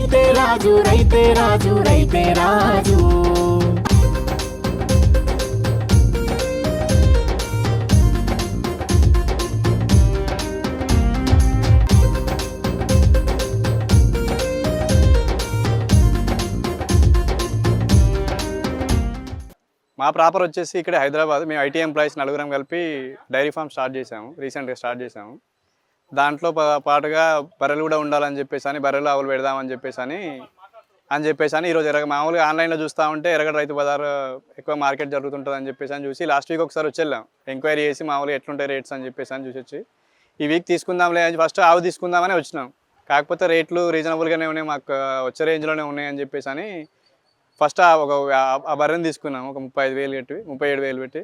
రైతే రాజు రైతే రాజు రైతే రాజు. మా ప్రాపర్ వచ్చేసి ఇక్కడ హైదరాబాద్. మేము ఐటీ ఎంప్లాయీస్ నలుగురం కలిపి డైరీ ఫామ్ స్టార్ట్ చేసాము రీసెంట్గా స్టార్ట్ చేసాము దాంట్లో పా- పాటుగా బర్రెలు కూడా ఉండాలని చెప్పేసి అని బర్రెలు ఆవులు పెడదామని చెప్పేసి అని అని చెప్పేసి అని ఈరోజు ఎరగ మామూలుగా ఆన్లైన్లో చూస్తూ ఉంటే ఎరగడ రైతు బజార్ ఎక్కువ మార్కెట్ జరుగుతుంటుంది అని చెప్పేసి అని చూసి లాస్ట్ వీక్ ఒకసారి వచ్చేళ్ళాం. ఎంక్వైరీ చేసి మామూలుగా ఎట్లుంటాయి రేట్స్ అని చెప్పేసి అని చూసి వచ్చి ఈ వీక్ తీసుకుందాంలే అని ఫస్ట్ ఆవు తీసుకుందామని వచ్చినాం. కాకపోతే రేట్లు రీజనబుల్గానే ఉన్నాయి మాకు వచ్చే రేంజ్లోనే ఉన్నాయి అని చెప్పేసి అని ఫస్ట్ ఒక ఆ- ఆ బర్రెని తీసుకున్నాం. ఒక ముప్పై ఐదు వేలు పెట్టి ముప్పై ఏడు వేలు పెట్టి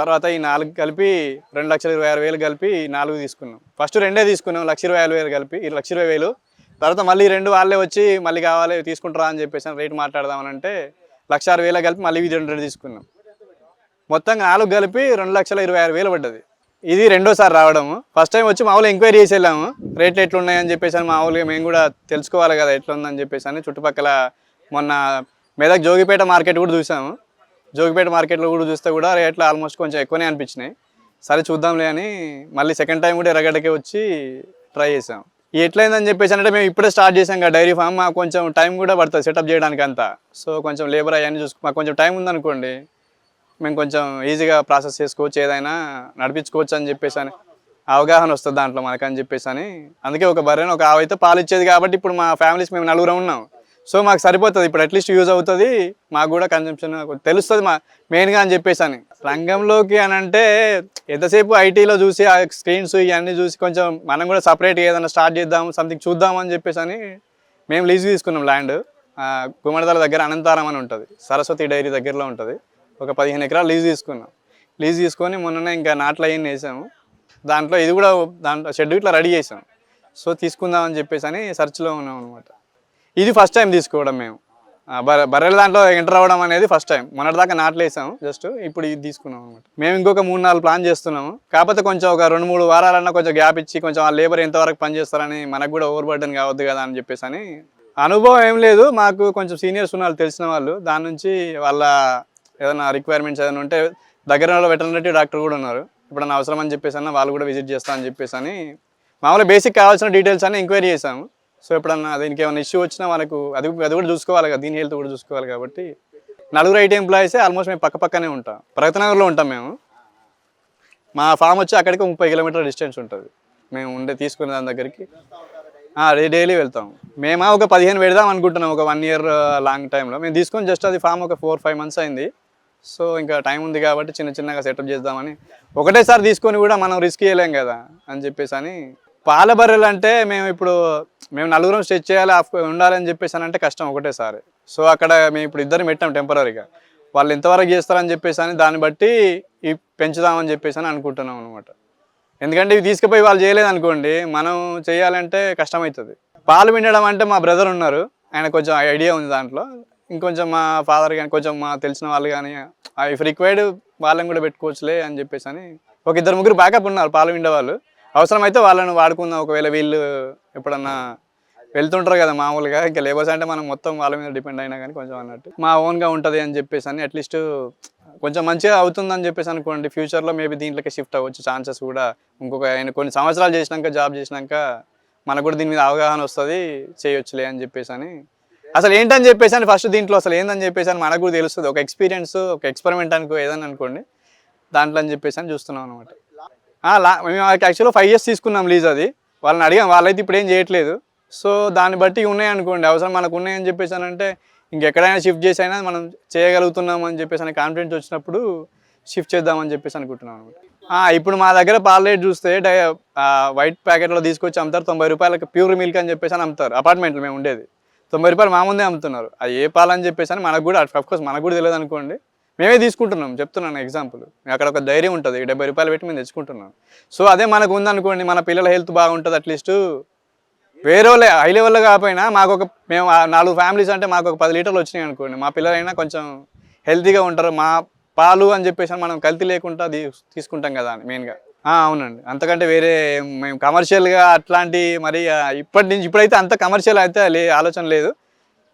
తర్వాత ఈ నాలుగు కలిపి రెండు లక్షల ఇరవై ఆరు వేలు కలిపి నాలుగు తీసుకున్నాం. ఫస్ట్ రెండే తీసుకున్నాం లక్ష ఇరవై ఆరు వేలు కలిపి ఈ లక్ష ఇరవై వేలు. తర్వాత మళ్ళీ రెండు వాళ్ళే వచ్చి మళ్ళీ కావాలి తీసుకుంటారా అని చెప్పేసి రేట్ మాట్లాడదామని అంటే లక్ష ఆరు వేలు కలిపి మళ్ళీ ఇది రెండు రెండు తీసుకున్నాం. మొత్తంగా నాలుగు కలిపి రెండు లక్షల ఇరవై ఆరు వేలు పడ్డది. ఇది రెండోసారి రావడము. ఫస్ట్ టైం వచ్చి మామూలు ఎంక్వైరీ చేసి వెళ్ళాము. రేట్లు ఎట్లున్నాయని చెప్పేసి మామూలుగా మేము కూడా తెలుసుకోవాలి కదా ఎట్లుందని చెప్పేసి అని. చుట్టుపక్కల మొన్న మెదక్ జోగిపేట మార్కెట్ కూడా చూసాము. జోగిపేట మార్కెట్లో కూడా చూస్తే కూడా రేట్లు ఆల్మోస్ట్ కొంచెం ఎక్కువనే అనిపించినాయి. సరే చూద్దాంలే అని మళ్ళీ సెకండ్ టైం కూడా ఎర్రగడ్డకే వచ్చి ట్రై చేసాం ఎట్లయిందని చెప్పేసి అంటే మేము ఇప్పుడే స్టార్ట్ చేసాం కదా డైరీ ఫామ్ మాకు కొంచెం టైం కూడా పడుతుంది సెటప్ చేయడానికి అంతా. సో కొంచెం లేబర్ అవన్నీ చూసుకు మాకు కొంచెం టైం ఉందనుకోండి మేము కొంచెం ఈజీగా ప్రాసెస్ చేసుకోవచ్చు ఏదైనా నడిపించుకోవచ్చు అని చెప్పేసి అని అవగాహన వస్తుంది దాంట్లో మనకని చెప్పేసి అని. అందుకే ఒక బర్రెని ఒక ఆవు అయితే పాలు ఇచ్చేది కాబట్టి ఇప్పుడు మా ఫ్యామిలీస్ మేము నలుగురం ఉన్నాం. సో మాకు సరిపోతుంది. ఇప్పుడు అట్లీస్ట్ యూజ్ అవుతుంది. మాకు కూడా కన్జంప్షన్ తెలుస్తుంది మా మెయిన్గా అని చెప్పేసి అని. రంగంలోకి అని అంటే ఎంతసేపు ఐటీలో చూసి ఆ స్క్రీన్స్ ఇవన్నీ చూసి కొంచెం మనం కూడా సపరేట్గా ఏదైనా స్టార్ట్ చేద్దాం సంథింగ్ చూద్దాం అని చెప్పేసి అని మేము లీజ్ తీసుకున్నాం ల్యాండ్ గుమ్మడదల దగ్గర అనంతారం అని ఉంటుంది. సరస్వతి డైరీ దగ్గరలో ఉంటుంది. ఒక పదిహేను ఎకరాలు లీజ్ తీసుకున్నాం. లీజ్ తీసుకొని మొన్ననే ఇంకా నాట్లు అవన్నీ వేసాము. దాంట్లో ఇది కూడా దాంట్లో షెడ్ ఇట్లా రెడీ చేసాం. సో తీసుకుందామని చెప్పేసి అని సెర్చ్లో ఉన్నాం అనమాట ఇది ఫస్ట్ టైం తీసుకోవడం మేము. బర్రె బర్రెల దాంట్లో ఎంటర్ అవ్వడం అనేది ఫస్ట్ టైం మొన్నటిదాకా నాట్లు వేసాము జస్ట్ ఇప్పుడు ఇది తీసుకున్నాం అనమాట మేము ఇంకొక మూడు నాలుగు ప్లాన్ చేస్తున్నాము. కాకపోతే కొంచెం ఒక రెండు మూడు వారాలన్నా కొంచెం గ్యాప్ ఇచ్చి కొంచెం ఆ లేబర్ ఎంతవరకు పని చేస్తారని మనకు కూడా ఓవర్ బర్డన్ కావద్దు కదా అని చెప్పేసి అని అనుభవం ఏం లేదు. మాకు కొంచెం సీనియర్స్ ఉన్నారు తెలిసిన వాళ్ళు దాని నుంచి వాళ్ళ ఏదైనా రిక్వైర్మెంట్స్ ఏదైనా ఉంటే దగ్గర వెటర్నరీ డాక్టర్ కూడా ఉన్నారు. ఇప్పుడన్నా అవసరం అని చెప్పేసి అన్న వాళ్ళు కూడా విజిట్ చేస్తా అని చెప్పేసి అని మామూలుగా బేసిక్ కావాల్సిన డీటెయిల్స్ అన్ని ఎంక్వైరీ చేసాము సో ఎప్పుడన్నా దీనికి ఏమైనా ఇష్యూ వచ్చినా మనకు అది అది కూడా చూసుకోవాలి కదా దీని హెల్త్ కూడా చూసుకోవాలి కాబట్టి నలుగురు ఐటీ ఎంప్లాయీసే ఆల్మోస్ట్ మేము పక్క పక్కనే ఉంటాం. ప్రగతినగర్లో ఉంటాం మేము. మా ఫామ్ వచ్చి అక్కడికి ముప్పై కిలోమీటర్ డిస్టెన్స్ ఉంటుంది. మేము ఉండే తీసుకునే దాని దగ్గరికి. డైలీ వెళ్తాం. మేమా ఒక పదిహేను పెడదాం అనుకుంటున్నాం ఒక వన్ ఇయర్ లాంగ్ టైంలో మేము తీసుకొని జస్ట్ అది ఫామ్ ఒక ఫోర్ ఫైవ్ మంత్స్ అయింది. సో ఇంకా టైం ఉంది కాబట్టి చిన్న చిన్నగా సెటప్ చేద్దామని ఒకటేసారి తీసుకొని కూడా మనం రిస్క్ చేయలేం కదా అని చెప్పేసి అని పాల బర్రెలు అంటే మేము ఇప్పుడు మేము నలుగురం స్టెచ్ చేయాలి ఆఫ్ ఉండాలని చెప్పేసి అని అంటే కష్టం ఒకటేసారి సో అక్కడ మేము ఇప్పుడు ఇద్దరు పెట్టాం టెంపరీగా. వాళ్ళు ఇంతవరకు చేస్తారని చెప్పేసి అని దాన్ని బట్టి ఈ పెంచుదామని చెప్పేసి అని అనుకుంటున్నాం అనమాట ఎందుకంటే ఇవి తీసుకుపోయి వాళ్ళు చేయలేదు అనుకోండి మనం చేయాలంటే కష్టమవుతుంది. పాలు పిండడం అంటే మా బ్రదర్ ఉన్నారు. ఆయన కొంచెం ఐడియా ఉంది దాంట్లో. ఇంకొంచెం మా ఫాదర్ కానీ కొంచెం మా తెలిసిన వాళ్ళు కానీ ఇఫ్ రిక్వైర్డ్ వాళ్ళని కూడా పెట్టుకోవచ్చులే అని చెప్పేసి అని ఒక ఇద్దరు ముగ్గురు బ్యాకప్ ఉన్నారు పాలు పిండే వాళ్ళు. అవసరమైతే వాళ్ళని వాడుకుందాం. ఒకవేళ వీళ్ళు ఎప్పుడన్నా వెళ్తుంటారు కదా మామూలుగా ఇంకా లేబర్స్ అంటే మనం మొత్తం వాళ్ళ మీద డిపెండ్ అయినా కానీ కొంచెం అన్నట్టు. మా ఓన్గా ఉంటుంది అని చెప్పేసి అని అట్లీస్ట్ కొంచెం మంచిగా అవుతుందని చెప్పేసి అనుకోండి. ఫ్యూచర్లో మేబీ దీంట్లోకి షిఫ్ట్ అవ్వచ్చు. ఛాన్సెస్ కూడా ఇంకొక ఆయన కొన్ని సంవత్సరాలు చేసినాక జాబ్ చేసినాక మనకు కూడా దీని మీద అవగాహన వస్తుంది. చేయొచ్చులే అని చెప్పేసి అని. అసలు ఏంటని చెప్పేసి అని ఫస్ట్ దీంట్లో అసలు ఏందని చెప్పేసి అని మనకు కూడా తెలుస్తుంది. ఒక ఎక్స్పీరియన్స్ ఒక ఎక్స్పెరిమెంట్ అనుకో ఏదని అనుకోండి. దాంట్లో అని చెప్పేసి అని చూస్తున్నాం అనమాట మేము యాక్చువల్గా ఫైవ్ ఇయర్స్ తీసుకున్నాం లీజ్ అది. వాళ్ళని అడిగాం వాళ్ళైతే ఇప్పుడు ఏం చేయట్లేదు. సో దాన్ని బట్టి ఉన్నాయి అనుకోండి అవసరం మనకు ఉన్నాయని చెప్పేసి అని అంటే ఇంకెక్కడైనా షిఫ్ట్ చేసి అయినా మనం చేయగలుగుతున్నాం అని చెప్పేసి అని కాన్ఫిడెన్స్ వచ్చినప్పుడు షిఫ్ట్ చేద్దామని చెప్పేసి అనుకుంటున్నాం అనమాట. ఇప్పుడు మా దగ్గర పాల రేట్ చూస్తే వైట్ ప్యాకెట్లో తీసుకొచ్చి అమ్ముతారు తొంభై రూపాయలకి ప్యూర్ మిల్క్ అని చెప్పేసి అని అమ్ముతారు అపార్ట్మెంట్లో మేము ఉండేది. తొంభై రూపాయలు మా ముందే అమ్ముతున్నారు. అది ఏ పాలు అని చెప్పేసి అని మనకు కూడా అఫ్కోర్స్ మనకు కూడా తెలియదు అనుకోండి. మేమే తీసుకుంటున్నాం చెప్తున్నాను ఎగ్జాంపుల్ అక్కడ ఒక ధైర్యం ఉంటుంది డెబ్బై రూపాయలు పెట్టి మేము తెచ్చుకుంటున్నాం. సో అదే మనకు ఉందనుకోండి మన పిల్లల హెల్త్ బాగుంటుంది అట్లీస్ట్ వేరే వాళ్ళే హై లెవెల్లో కాకపోయినా మాకు ఒక మేము ఆ నాలుగు ఫ్యామిలీస్ అంటే మాకు ఒక పది లీటర్లు వచ్చినాయి అనుకోండి. మా పిల్లలైనా కొంచెం హెల్తీగా ఉంటారు. మా పాలు అని చెప్పేసి మనం కల్తీ లేకుండా తీసుకుంటాం కదా అని మెయిన్గా అవునండి. అంతకంటే వేరే మేము కమర్షియల్గా అట్లాంటి మరి ఇప్పటి నుంచి ఇప్పుడైతే అంత కమర్షియల్ అయితే లే ఆలోచన లేదు.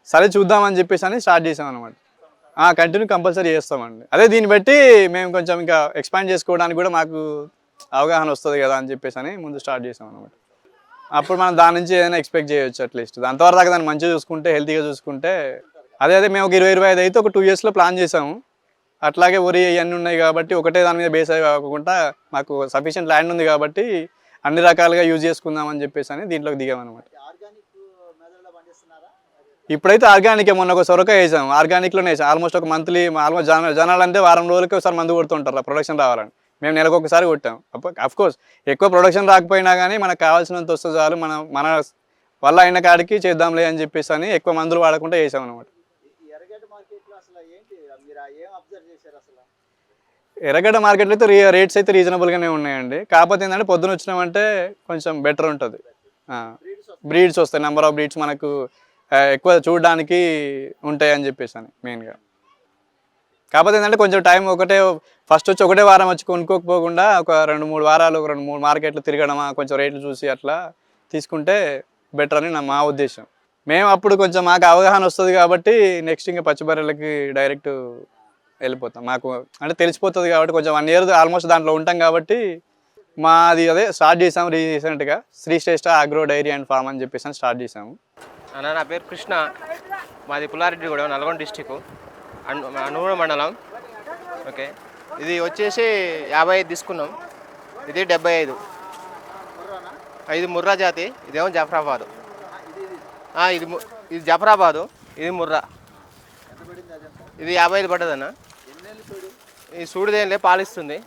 సరే చూద్దామని చెప్పేసి అని స్టార్ట్ చేసాం అనమాట కంటిన్యూ కంపల్సరీ చేస్తామండి. అదే దీన్ని బట్టి మేము కొంచెం ఇంకా ఎక్స్పాండ్ చేసుకోవడానికి కూడా మాకు అవగాహన వస్తుంది కదా అని చెప్పేసి అని ముందు స్టార్ట్ చేసాం అనమాట అప్పుడు మనం దాని నుంచి ఏదైనా ఎక్స్పెక్ట్ చేయొచ్చు అట్లీస్ట్ అంతవరకు దాకా దాన్ని మంచిగా చూసుకుంటే హెల్తీగా చూసుకుంటే అదే అదే మేము ఒక ఇరవై ఇరవై ఐదు అయితే ఒక టూ ఇయర్స్లో ప్లాన్ చేసాము. అట్లాగే వరి ఇవన్నీ ఉన్నాయి కాబట్టి ఒకటే దాని మీద బేస్ అయి కాకుండా మాకు సఫిషియెంట్ ల్యాండ్ ఉంది కాబట్టి అన్ని రకాలుగా యూజ్ చేసుకుందాం అని చెప్పేసి అని దీంట్లోకి దిగామన్నమాట. ఇప్పుడైతే ఆర్గానిక్ మొన్న ఒక సొరకాయ వేసాం. ఆర్గానిక్లోనే వేసాం. ఆల్మోస్ట్ ఒక మంత్లీ ఆల్మోస్ట్ జన జనాలు అంటే వారం రోజులకి ఒకసారి మందు కొడుతుంటారు ప్రొడక్షన్ రావాలని. మేము నెలకు ఒకసారి కొట్టాం. అఫ్ కోర్స్ ఎక్కువ ప్రొడక్షన్ రాకపోయినా కానీ మనకు కావాల్సినంత వస్తే చాలు మన మన వల్ల అయిన కాడికి చేద్దాంలే అని చెప్పేసి అని ఎక్కువ మందులు వాడకుండా వేసాం అనమాట ఎర్రగడ్డ మార్కెట్లో అయితే రీ రేట్స్ అయితే రీజనబుల్గానే ఉన్నాయండి. కాకపోతే ఏంటంటే పొద్దున వచ్చినామంటే కొంచెం బెటర్ ఉంటుంది. బ్రీడ్స్ వస్తాయి. నెంబర్ ఆఫ్ బ్రీడ్స్ మనకు ఎక్కువ చూడడానికి ఉంటాయి అని చెప్పేసి అని మెయిన్గా కాకపోతే ఏంటంటే కొంచెం టైం ఒకటే ఫస్ట్ వచ్చి ఒకటే వారం వచ్చి కొనుక్కోకపోకుండా ఒక రెండు మూడు వారాలు ఒక రెండు మూడు మార్కెట్లు తిరగడమా కొంచెం రేట్లు చూసి అట్లా తీసుకుంటే బెటర్ అని నా మా ఉద్దేశం. మేము అప్పుడు కొంచెం మాకు అవగాహన వస్తుంది కాబట్టి నెక్స్ట్ ఇంకా పచ్చిబర్రెలకి డైరెక్ట్ వెళ్ళిపోతాం. మాకు అంటే తెలిసిపోతుంది కాబట్టి కొంచెం వన్ ఇయర్ ఆల్మోస్ట్ దాంట్లో ఉంటాం కాబట్టి మాది అదే స్టార్ట్ చేసాము రీసెంట్గా. Srishreshta agro dairy and farm అని చెప్పేసి స్టార్ట్ చేసాము. అన్న నా పేరు కృష్ణ. మాది పుల్లారెడ్డిగూడెం నల్గొండ డిస్టిక్. అనూరు మండలం. ఓకే. ఇది వచ్చేసి యాభై ఐదు తీసుకున్నాం. ఇది డెబ్బై ఐదు. ఇది ముర్రా జాతి. ఇదేమో జఫరాబాదు. ఇది ఇది జఫరాబాదు. ఇది ముర్రా. ఇది యాభై ఐదు పడ్డదన్న ఈ సూడిదేంలే పాలు ఇస్తుంది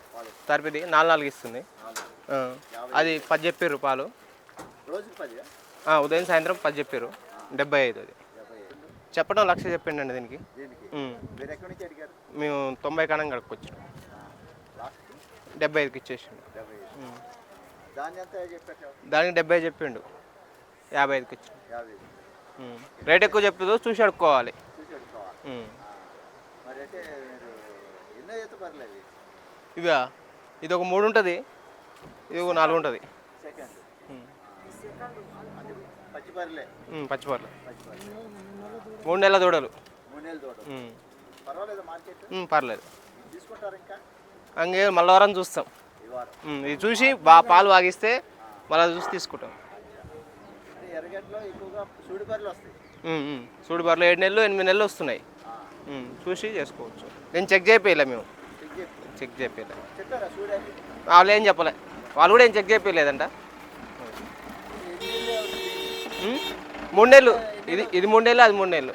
తరపిది నాలుగు నాలుగు ఇస్తుంది. అది పది చెప్పారు పాలు. ఉదయం సాయంత్రం పది చెప్పారు డెబ్బై ఐదు అది. చెప్పడం లక్ష చెప్పిండి అండి దీనికి? మేము. తొంభై కణం గడుపుకొచ్చాం డెబ్బై ఐదుకి ఇచ్చేసిండు. దానికి డెబ్బై చెప్పిండు. యాభై ఐదుకి ఇచ్చిండు. రేట్ ఎక్కువ చెప్తుందో చూసి అడుక్కోవాలి. చూసి అడుకోవాలి ఉమ్. మరి అయితే మీరు ఎన్నో ఈత పర్లేదు ఇవా ఇది ఒక మూడు ఉంటుంది. ఇది ఒక నాలుగు ఉంటుంది. పచ్చిపర్లు. పచ్చి పర్లే మూడు నెలల దూడలు. మూడు నెలలు తోట ఉమ్. పర్వాలేదు మార్కెట్. ఉమ్, పర్లేదు. తీసుకుంటారు ఇంకా? అంగే మళ్ళీ వారం. చూస్తాం ఇది చూసి బా పాలు వాగిస్తే మళ్ళీ చూసి తీసుకుంటాం. సూడి బర్రెలు ఏడు నెలలు ఎనిమిది నెలలు వస్తున్నాయి. చూసి చేసుకోవచ్చు. నేను చెక్ చేయలే మేము. చెక్ చేయలే వాళ్ళు ఏం చెప్పలే. వాళ్ళు కూడా ఏం చెక్ చేయలేదంట ఎన్ని నెలలు అవుతుంది? ఉమ్, మూడు నెలలు. ఇది ఇది మూడు నెలలు అది మూడు నెలలు.